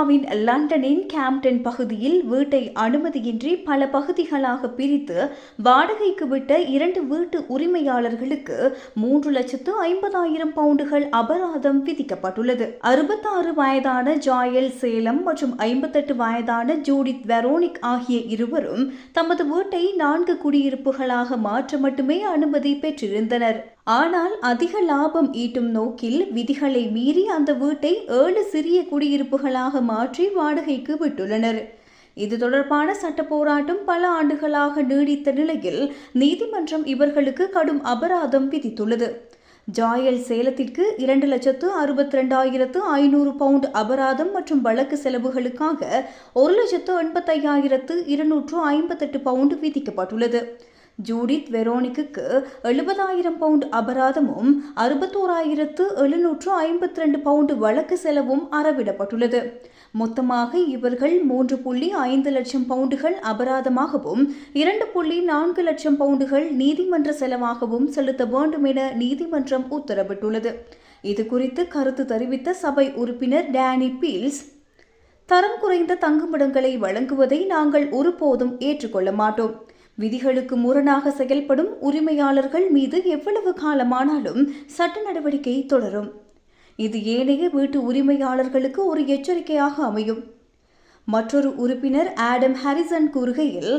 அமெரிக்காவின் லண்டனின் கேம்டன் பகுதியில் வீட்டை அனுமதியின்றி பல பகுதிகளாக பிரித்து வாடகைக்கு விட்ட இரண்டு வீட்டு உரிமையாளர்களுக்கு மூன்று லட்சத்து ஐம்பதாயிரம் பவுண்டுகள் அபராதம் விதிக்கப்பட்டுள்ளது. அறுபத்தாறு வயதான ஜாயல் சேலம் மற்றும் ஐம்பத்தெட்டு வயதான ஜூடித் வெரோனிக் ஆகிய இருவரும் தமது வீட்டை நான்கு குடியிருப்புகளாக மாற்ற மட்டுமே அனுமதி பெற்றிருந்தனர். ஆனால் அதிக லாபம் ஈட்டும் நோக்கில் விதிகளை மீறி அந்த வீட்டை ஏழு சிறிய குடியிருப்புகளாக மாற்றி வாடகைக்கு விட்டுள்ளனர். இது தொடர்பான சட்ட போராட்டம் பல ஆண்டுகளாக நீடித்த நிலையில் நீதிமன்றம் இவர்களுக்கு கடும் அபராதம் விதித்துள்ளது. ஜாயல் சேலத்திற்கு இரண்டு லட்சத்து அறுபத்தி ரெண்டாயிரத்து ஐநூறு பவுண்ட் அபராதம் மற்றும் வழக்கு செலவுகளுக்காக ஒரு லட்சத்து எண்பத்தையாயிரத்து இருநூற்று ஐம்பத்தெட்டு பவுண்ட் விதிக்கப்பட்டுள்ளது. ஜூடித் வெரோனிக்கு எழுபதாயிரம் பவுண்ட் அபராதமும் அறுபத்தோராயிரத்து எழுநூற்று ஐம்பத்தி ரெண்டு பவுண்டு வழக்கு செலவும் அறவிடப்பட்டுள்ளது. மொத்தமாக இவர்கள் மூன்று புள்ளி ஐந்து லட்சம் பவுண்டுகள் அபராதமாகவும் இரண்டு புள்ளி நான்கு லட்சம் பவுண்டுகள் நீதிமன்ற செலவாகவும் செலுத்த வேண்டும் என நீதிமன்றம் உத்தரவிட்டுள்ளது. இது குறித்து கருத்து தெரிவித்த சபை உறுப்பினர் டேனி பீல்ஸ் தரம் குறைந்த தங்குமிடங்களை வழங்குவதை நாங்கள் ஒருபோதும் ஏற்றுக்கொள்ள மாட்டோம். விதிகளுக்கு முரணாக செயல்படும் உரிமையாளர்கள் மீது எவ்வளவு காலமானாலும் சட்ட நடவடிக்கை தொடரும். இது ஏனைய வீட்டு உரிமையாளர்களுக்கு ஒரு எச்சரிக்கையாக அமையும். மற்றொரு உறுப்பினர் ஆடம் ஹாரிசன் கூறுகையில்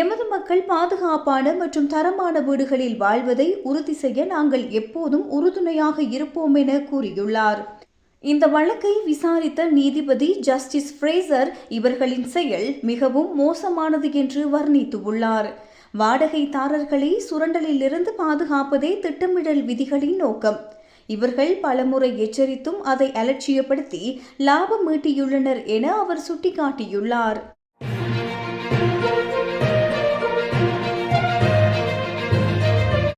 எமது மக்கள் பாதுகாப்பான மற்றும் தரமான வீடுகளில் வாழ்வதை உறுதி செய்ய நாங்கள் எப்போதும் உறுதுணையாக இருப்போம் என கூறியுள்ளார். இந்த வழக்கை விசாரித்த நீதிபதி ஜஸ்டிஸ் ஃப்ரேசர் இவர்களின் செயல் மிகவும் மோசமானது என்று வர்ணித்துள்ளார். வாடகைதாரர்களை சுரண்டலிலிருந்து பாதுகாப்பதே திட்டமிடல் விதிகளின் நோக்கம். இவர்கள் பலமுறை எச்சரித்தும் அதை அலட்சியப்படுத்தி லாபம் ஈட்டியுள்ளனர் என அவர் சுட்டிக்காட்டியுள்ளார்.